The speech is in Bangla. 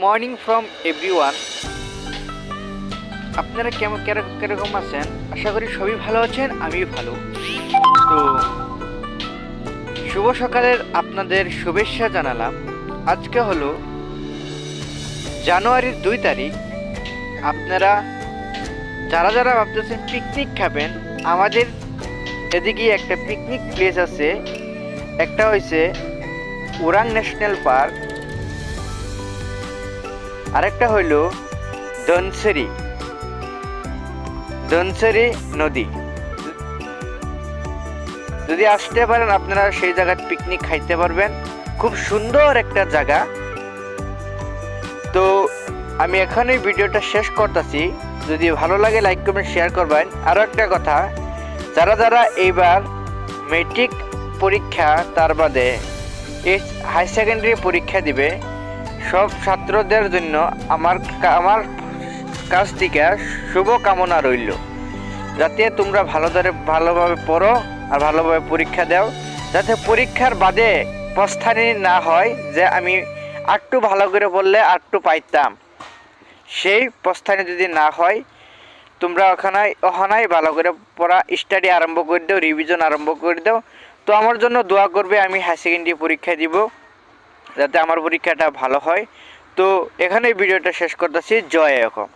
মর্নিং ফ্রম এভরিওয়ান আপনারা কেমন, কেরক- কীরকম আছেন? আশা করি সবই ভালো আছেন, আমিও ভালো। তো, শুভ সকালের আপনাদের শুভেচ্ছা জানালাম। আজকে হলো জানুয়ারির দুই তারিখ। আপনারা যারা যারা ভাবতেছেন পিকনিক খাবেন, আমাদের এদিকে একটা পিকনিক প্লেস আছে। একটা হয়েছে ওরাং ন্যাশনাল পার্ক আরেকটা হইল দনসেরি। দনসেরি নদী। যদি আসতে পারেন, আপনারা সেই জায়গায় পিকনিক খাইতে পারবেন। খুব সুন্দর একটা জায়গা। তো আমি এখানেই ভিডিওটা শেষ করতেছি। যদি ভালো লাগে লাইক কমেন্ট শেয়ার করবেন। আরও একটা কথা, যারা যারা এইবার মেট্রিক পরীক্ষা তার বাদে হাই সেকেন্ডারি পরীক্ষা দিবে সব ছাত্রদের জন্য আমার আমার কাছ থেকে শুভ কামনা রইল। যাতে তোমরা ভালো ধরে ভালোভাবে পড়ো আর ভালোভাবে পরীক্ষা দাও। যাতে পরীক্ষার বাদে প্রস্থানি না হয় যে আমি আরটু ভালো করে পড়লে আরটু পাইতাম। সেই প্রস্থানে যদি না হয়, তোমরা ওখানে, ওখানেই ভালো করে পড়া স্টাডি আরম্ভ করে দাও রিভিশন আরম্ভ করে দাও। তো আমার জন্য দোয়া করবে, আমি হাই সেকেন্ডারি পরীক্ষা দিব। যাতে আমার পরীক্ষাটা ভালো হয়। তো এখানেই ভিডিওটা শেষ করতেছি। জয় এখন